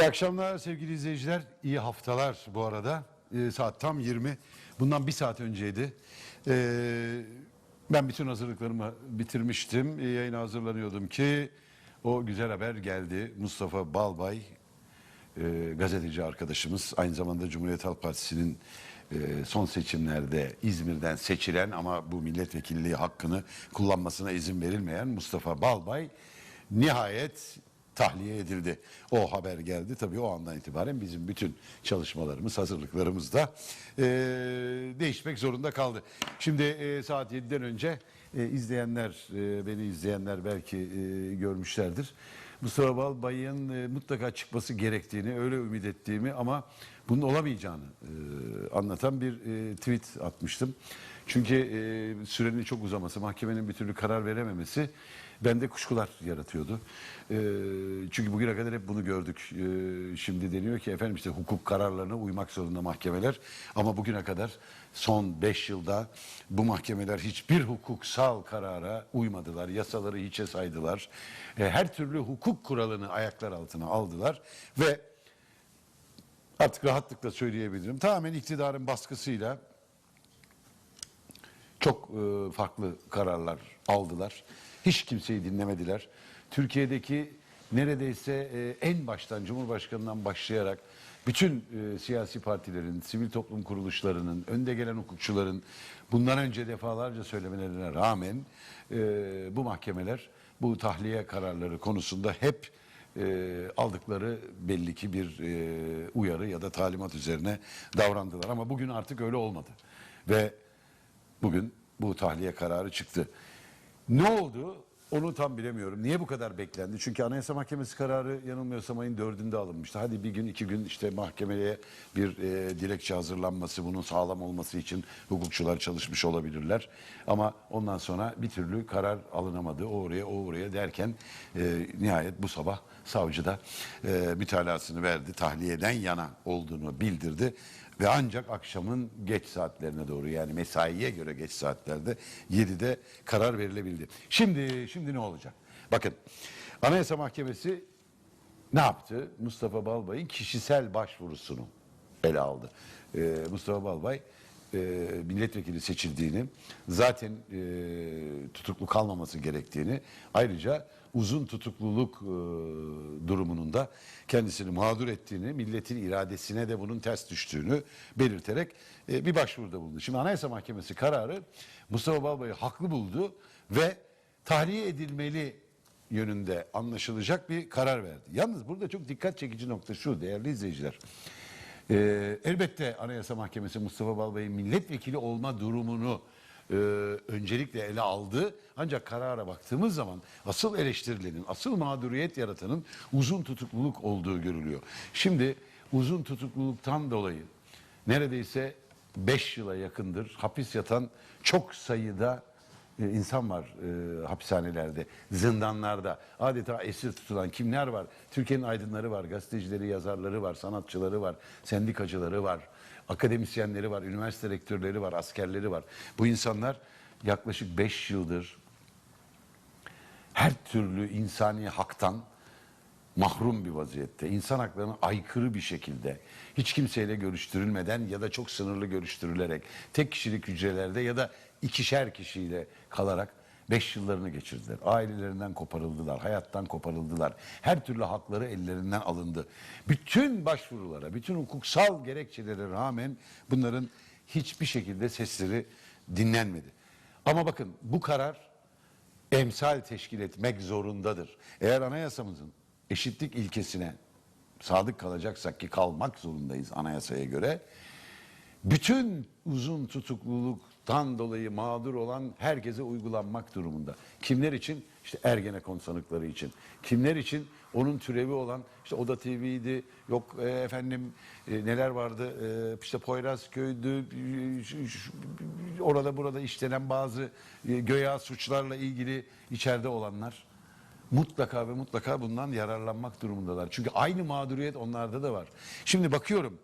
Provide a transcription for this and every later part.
İyi akşamlar sevgili izleyiciler. İyi haftalar bu arada. Ee, saat tam 20. Bundan bir saat önceydi. Ee, ben bütün hazırlıklarımı bitirmiştim. Ee, yayına hazırlanıyordum ki o güzel haber geldi. Mustafa Balbay, e, gazeteci arkadaşımız, aynı zamanda Cumhuriyet Halk Partisi'nin e, son seçimlerde İzmir'den seçilen ama bu milletvekilliği hakkını kullanmasına izin verilmeyen Mustafa Balbay nihayet tahliye edildi. O haber geldi. Tabii o andan itibaren bizim bütün çalışmalarımız, hazırlıklarımız da e, değişmek zorunda kaldı. Şimdi e, saat 7'den önce e, izleyenler, e, beni izleyenler belki e, görmüşlerdir. Mustafa Balbay'ın e, mutlaka çıkması gerektiğini, öyle ümit ettiğimi ama bunun olamayacağını e, anlatan bir e, tweet atmıştım. Çünkü e, sürenin çok uzaması, mahkemenin bir türlü karar verememesi bende kuşkular yaratıyordu. E, çünkü bugüne kadar hep bunu gördük. E, şimdi deniyor ki efendim işte hukuk kararlarına uymak zorunda mahkemeler. Ama bugüne kadar son 5 yılda bu mahkemeler hiçbir hukuksal karara uymadılar. Yasaları hiçe saydılar. E, her türlü hukuk kuralını ayaklar altına aldılar ve artık rahatlıkla söyleyebilirim. Tamamen iktidarın baskısıyla çok e, farklı kararlar aldılar. Hiç kimseyi dinlemediler. Türkiye'deki neredeyse e, en baştan Cumhurbaşkanı'ndan başlayarak bütün e, siyasi partilerin, sivil toplum kuruluşlarının, önde gelen hukukçuların bundan önce defalarca söylemelerine rağmen bu mahkemeler bu tahliye kararları konusunda hep e, aldıkları belli ki bir e, uyarı ya da talimat üzerine davrandılar. Ama bugün artık öyle olmadı. Ve Bugün bu tahliye kararı çıktı. Ne oldu? Onu tam bilemiyorum. Niye bu kadar beklendi? Çünkü Anayasa Mahkemesi kararı yanılmıyorsam ayın dördünde alınmıştı. Hadi bir gün iki gün işte mahkemeye bir e, dilekçe hazırlanması, bunun sağlam olması için hukukçular çalışmış olabilirler. Ama ondan sonra bir türlü karar alınamadı. O oraya o oraya derken e, nihayet bu sabah savcı da e, mütalasını verdi. Tahliyeden yana olduğunu bildirdi. Ve ancak akşamın geç saatlerine doğru yani mesaiye göre geç saatlerde 7'de karar verilebildi. Şimdi şimdi ne olacak? Bakın Anayasa Mahkemesi ne yaptı? Mustafa Balbay'ın kişisel başvurusunu ele aldı. Ee, Mustafa Balbay e, milletvekili seçildiğini, zaten e, tutuklu kalmaması gerektiğini, ayrıca uzun tutukluluk e, durumunun da kendisini mağdur ettiğini, milletin iradesine de bunun ters düştüğünü belirterek e, bir başvuruda bulundu. Şimdi Anayasa Mahkemesi kararı Mustafa Balbay'ı haklı buldu ve tahliye edilmeli yönünde anlaşılacak bir karar verdi. Yalnız burada çok dikkat çekici nokta şu değerli izleyiciler. Ee, elbette Anayasa Mahkemesi Mustafa Balbay'ın milletvekili olma durumunu e, öncelikle ele aldı. Ancak karara baktığımız zaman asıl eleştirilenin, asıl mağduriyet yaratanın uzun tutukluluk olduğu görülüyor. Şimdi uzun tutukluluktan dolayı neredeyse 5 yıla yakındır hapis yatan çok sayıda insan var e, hapishanelerde, zindanlarda. Adeta esir tutulan kimler var? Türkiye'nin aydınları var, gazetecileri, yazarları var, sanatçıları var, sendikacıları var, akademisyenleri var, üniversite rektörleri var, askerleri var. Bu insanlar yaklaşık 5 yıldır her türlü insani haktan mahrum bir vaziyette, insan haklarına aykırı bir şekilde, hiç kimseyle görüştürülmeden ya da çok sınırlı görüştürülerek, tek kişilik hücrelerde ya da ikişer kişiyle kalarak beş yıllarını geçirdiler. Ailelerinden koparıldılar, hayattan koparıldılar. Her türlü hakları ellerinden alındı. Bütün başvurulara, bütün hukuksal gerekçelere rağmen bunların hiçbir şekilde sesleri dinlenmedi. Ama bakın bu karar emsal teşkil etmek zorundadır. Eğer anayasamızın eşitlik ilkesine sadık kalacaksak ki kalmak zorundayız anayasaya göre. Bütün uzun tutukluluktan dolayı mağdur olan herkese uygulanmak durumunda. Kimler için? İşte Ergenekon sanıkları için. Kimler için? Onun türevi olan işte Oda TV'ydi, yok e, efendim e, neler vardı, e, işte Poyrazköy'dü, e, orada burada işlenen bazı e, göya suçlarla ilgili içeride olanlar mutlaka ve mutlaka bundan yararlanmak durumundalar. Çünkü aynı mağduriyet onlarda da var. Şimdi bakıyorum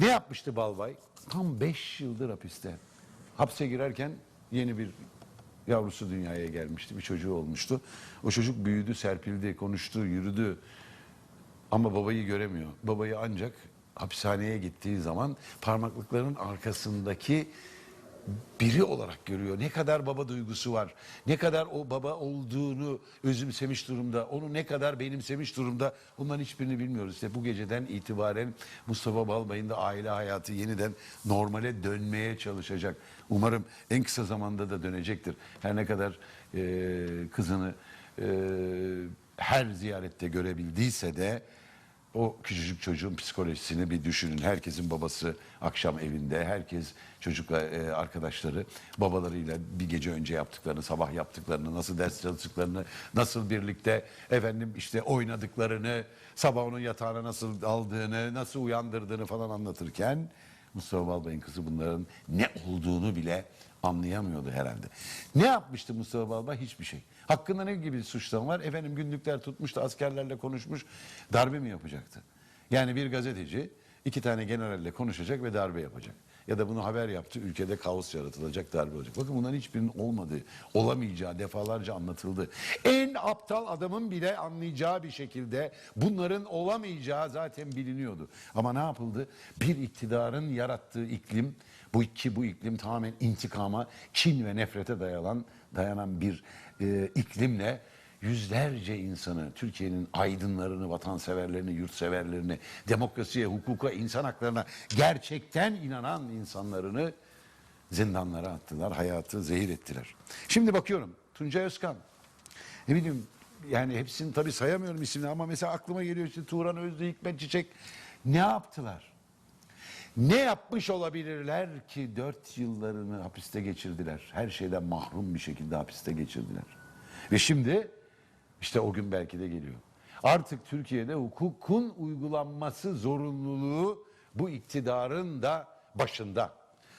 ne yapmıştı Balbay? Tam 5 yıldır hapiste. Hapse girerken yeni bir yavrusu dünyaya gelmişti. Bir çocuğu olmuştu. O çocuk büyüdü, serpildi, konuştu, yürüdü. Ama babayı göremiyor. Babayı ancak hapishaneye gittiği zaman parmaklıkların arkasındaki biri olarak görüyor. Ne kadar baba duygusu var. Ne kadar o baba olduğunu özümsemiş durumda. Onu ne kadar benimsemiş durumda. Bunların hiçbirini bilmiyoruz. İşte bu geceden itibaren Mustafa Balbay'ın da aile hayatı yeniden normale dönmeye çalışacak. Umarım en kısa zamanda da dönecektir. Her ne kadar e, kızını e, her ziyarette görebildiyse de o küçücük çocuğun psikolojisini bir düşünün. Herkesin babası akşam evinde, herkes çocukla e, arkadaşları babalarıyla bir gece önce yaptıklarını, sabah yaptıklarını, nasıl ders çalıştıklarını, nasıl birlikte efendim işte oynadıklarını, sabah onun yatağına nasıl aldığını, nasıl uyandırdığını falan anlatırken Mustafa Balbay'ın kızı bunların ne olduğunu bile anlayamıyordu herhalde. Ne yapmıştı Mustafa Balbay? Hiçbir şey. Hakkında ne gibi suçlama var? Efendim günlükler tutmuş da askerlerle konuşmuş. Darbe mi yapacaktı? Yani bir gazeteci iki tane generalle konuşacak ve darbe yapacak. Ya da bunu haber yaptı, ülkede kaos yaratılacak, darbe olacak. Bakın bunların hiçbirinin olmadığı, olamayacağı defalarca anlatıldı. En aptal adamın bile anlayacağı bir şekilde bunların olamayacağı zaten biliniyordu. Ama ne yapıldı? Bir iktidarın yarattığı iklim, bu iki bu iklim tamamen intikama, kin ve nefrete dayanan dayanan bir e, iklimle yüzlerce insanı, Türkiye'nin aydınlarını, vatanseverlerini, yurtseverlerini, demokrasiye, hukuka, insan haklarına gerçekten inanan insanlarını zindanlara attılar, hayatı zehir ettiler. Şimdi bakıyorum Tuncay Özkan, ne bileyim yani hepsini tabii sayamıyorum isimleri ama mesela aklıma geliyor işte Turan Özlü, Hikmet Çiçek ne yaptılar? Ne yapmış olabilirler ki dört yıllarını hapiste geçirdiler. Her şeyden mahrum bir şekilde hapiste geçirdiler. Ve şimdi işte o gün belki de geliyor. Artık Türkiye'de hukukun uygulanması zorunluluğu bu iktidarın da başında.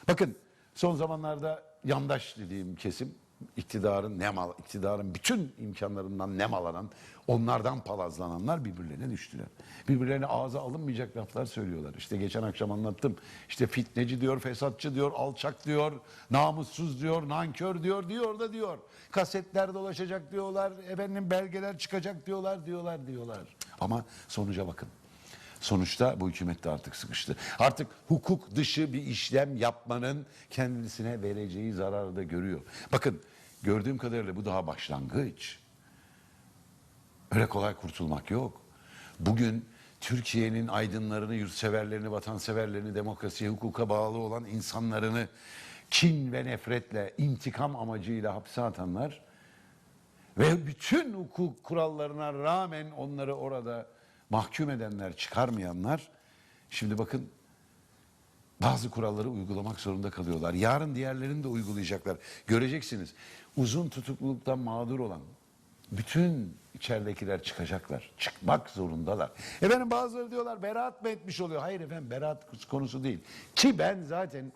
Bakın son zamanlarda yandaş dediğim kesim iktidarın nemal, iktidarın bütün imkanlarından nemalanan, onlardan palazlananlar birbirlerine düştüler. Birbirlerine ağza alınmayacak laflar söylüyorlar. İşte geçen akşam anlattım. İşte fitneci diyor, fesatçı diyor, alçak diyor, namussuz diyor, nankör diyor, diyor da diyor. Kasetler dolaşacak diyorlar, efendim belgeler çıkacak diyorlar, diyorlar, diyorlar. Ama sonuca bakın. Sonuçta bu hükümet de artık sıkıştı. Artık hukuk dışı bir işlem yapmanın kendisine vereceği zararı da görüyor. Bakın gördüğüm kadarıyla bu daha başlangıç. Öyle kolay kurtulmak yok. Bugün Türkiye'nin aydınlarını, yurtseverlerini, vatanseverlerini, demokrasiye, hukuka bağlı olan insanlarını kin ve nefretle, intikam amacıyla hapse atanlar ve bütün hukuk kurallarına rağmen onları orada mahkum edenler, çıkarmayanlar şimdi bakın bazı kuralları uygulamak zorunda kalıyorlar. Yarın diğerlerini de uygulayacaklar. Göreceksiniz. Uzun tutukluluktan mağdur olan bütün içeridekiler çıkacaklar. Çıkmak zorundalar. Efendim bazıları diyorlar beraat mı etmiş oluyor? Hayır efendim beraat konusu değil. Ki ben zaten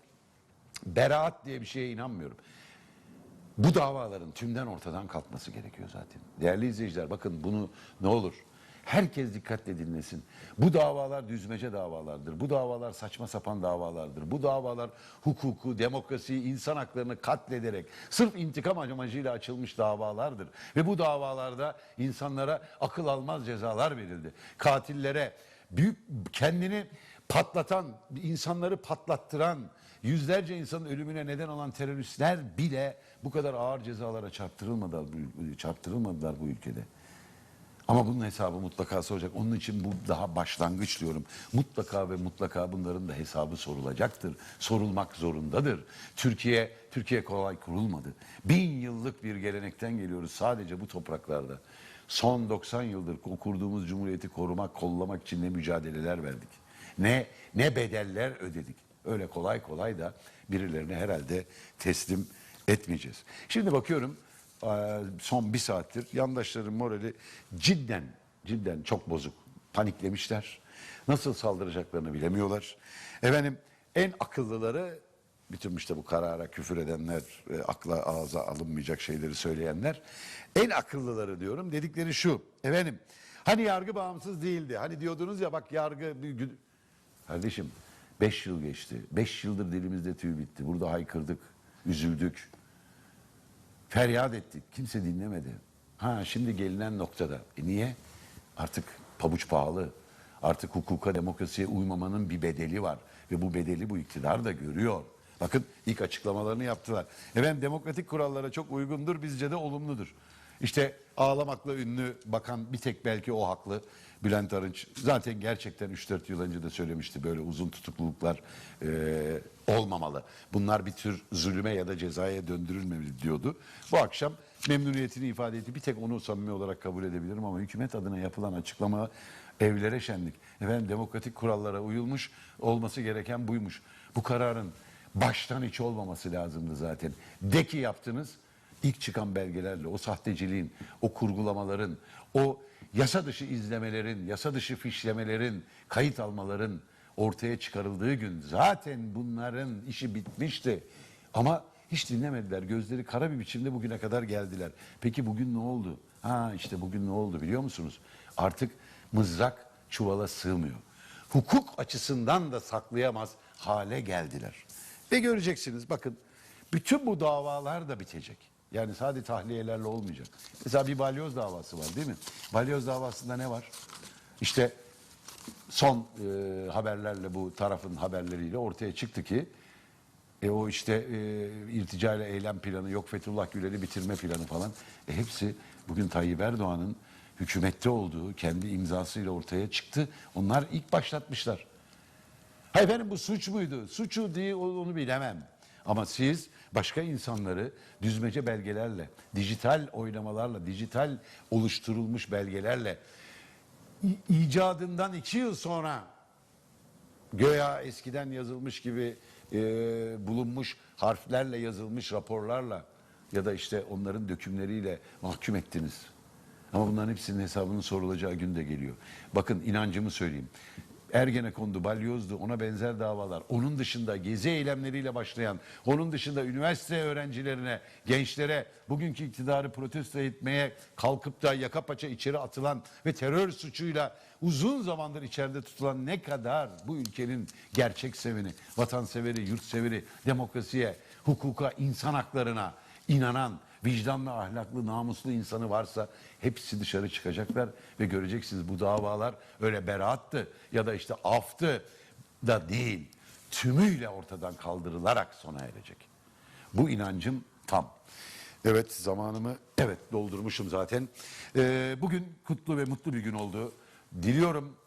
beraat diye bir şeye inanmıyorum. Bu davaların tümden ortadan kalkması gerekiyor zaten. Değerli izleyiciler bakın bunu ne olur herkes dikkatle dinlesin. Bu davalar düzmece davalardır. Bu davalar saçma sapan davalardır. Bu davalar hukuku, demokrasiyi, insan haklarını katlederek sırf intikam amacıyla açılmış davalardır. Ve bu davalarda insanlara akıl almaz cezalar verildi. Katillere büyük kendini patlatan, insanları patlattıran, yüzlerce insanın ölümüne neden olan teröristler bile bu kadar ağır cezalara çarptırılmadılar, çarptırılmadılar bu ülkede. Ama bunun hesabı mutlaka soracak. Onun için bu daha başlangıç diyorum. Mutlaka ve mutlaka bunların da hesabı sorulacaktır. Sorulmak zorundadır. Türkiye Türkiye kolay kurulmadı. Bin yıllık bir gelenekten geliyoruz sadece bu topraklarda. Son 90 yıldır o kurduğumuz cumhuriyeti korumak, kollamak için ne mücadeleler verdik. Ne ne bedeller ödedik. Öyle kolay kolay da birilerine herhalde teslim etmeyeceğiz. Şimdi bakıyorum son bir saattir yandaşların morali cidden cidden çok bozuk. Paniklemişler. Nasıl saldıracaklarını bilemiyorlar. Efendim en akıllıları bütün işte bu karara küfür edenler, e, akla ağza alınmayacak şeyleri söyleyenler en akıllıları diyorum dedikleri şu. Efendim hani yargı bağımsız değildi. Hani diyordunuz ya bak yargı Kardeşim 5 yıl geçti. 5 yıldır dilimizde tüy bitti. Burada haykırdık, üzüldük. Feryat ettik. Kimse dinlemedi. Ha şimdi gelinen noktada. E niye? Artık pabuç pahalı. Artık hukuka, demokrasiye uymamanın bir bedeli var. Ve bu bedeli bu iktidar da görüyor. Bakın ilk açıklamalarını yaptılar. Efendim demokratik kurallara çok uygundur, bizce de olumludur. İşte ağlamakla ünlü bakan bir tek belki o haklı. Bülent Arınç zaten gerçekten 3-4 yıl önce de söylemişti böyle uzun tutukluluklar e, olmamalı. Bunlar bir tür zulüme ya da cezaya döndürülmemeli diyordu. Bu akşam memnuniyetini ifade etti. Bir tek onu samimi olarak kabul edebilirim ama hükümet adına yapılan açıklama evlere şenlik. Efendim demokratik kurallara uyulmuş olması gereken buymuş. Bu kararın baştan hiç olmaması lazımdı zaten. De ki yaptınız ilk çıkan belgelerle o sahteciliğin, o kurgulamaların, o yasa dışı izlemelerin, yasa dışı fişlemelerin, kayıt almaların ortaya çıkarıldığı gün zaten bunların işi bitmişti. Ama hiç dinlemediler. Gözleri kara bir biçimde bugüne kadar geldiler. Peki bugün ne oldu? Ha işte bugün ne oldu biliyor musunuz? Artık mızrak çuvala sığmıyor. Hukuk açısından da saklayamaz hale geldiler. Ve göreceksiniz bakın bütün bu davalar da bitecek. Yani sadece tahliyelerle olmayacak. Mesela bir balyoz davası var değil mi? Balyoz davasında ne var? İşte son e, haberlerle bu tarafın haberleriyle ortaya çıktı ki e, o işte e, irtica ile eylem planı yok Fethullah Gülen'i bitirme planı falan. E, hepsi bugün Tayyip Erdoğan'ın hükümette olduğu kendi imzasıyla ortaya çıktı. Onlar ilk başlatmışlar. Ha efendim bu suç muydu? Suçu diye onu bilemem. Ama siz başka insanları düzmece belgelerle, dijital oynamalarla, dijital oluşturulmuş belgelerle icadından iki yıl sonra göya eskiden yazılmış gibi e, bulunmuş harflerle yazılmış raporlarla ya da işte onların dökümleriyle mahkum ettiniz. Ama bunların hepsinin hesabının sorulacağı gün de geliyor. Bakın inancımı söyleyeyim. Ergenekon'du, Balyoz'du, ona benzer davalar. Onun dışında gezi eylemleriyle başlayan, onun dışında üniversite öğrencilerine, gençlere bugünkü iktidarı protesto etmeye kalkıp da yaka paça içeri atılan ve terör suçuyla uzun zamandır içeride tutulan ne kadar bu ülkenin gerçek seveni, vatanseveri, yurtseveri, demokrasiye, hukuka, insan haklarına inanan, vicdanlı, ahlaklı, namuslu insanı varsa hepsi dışarı çıkacaklar ve göreceksiniz bu davalar öyle beraattı ya da işte aftı da değil. Tümüyle ortadan kaldırılarak sona erecek. Bu inancım tam. Evet zamanımı evet doldurmuşum zaten. Ee, bugün kutlu ve mutlu bir gün oldu. Diliyorum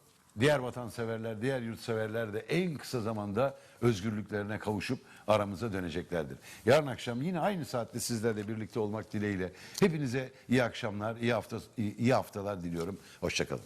diğer vatanseverler, diğer yurtseverler de en kısa zamanda özgürlüklerine kavuşup aramıza döneceklerdir. Yarın akşam yine aynı saatte sizlerle birlikte olmak dileğiyle hepinize iyi akşamlar, iyi hafta iyi haftalar diliyorum. Hoşçakalın.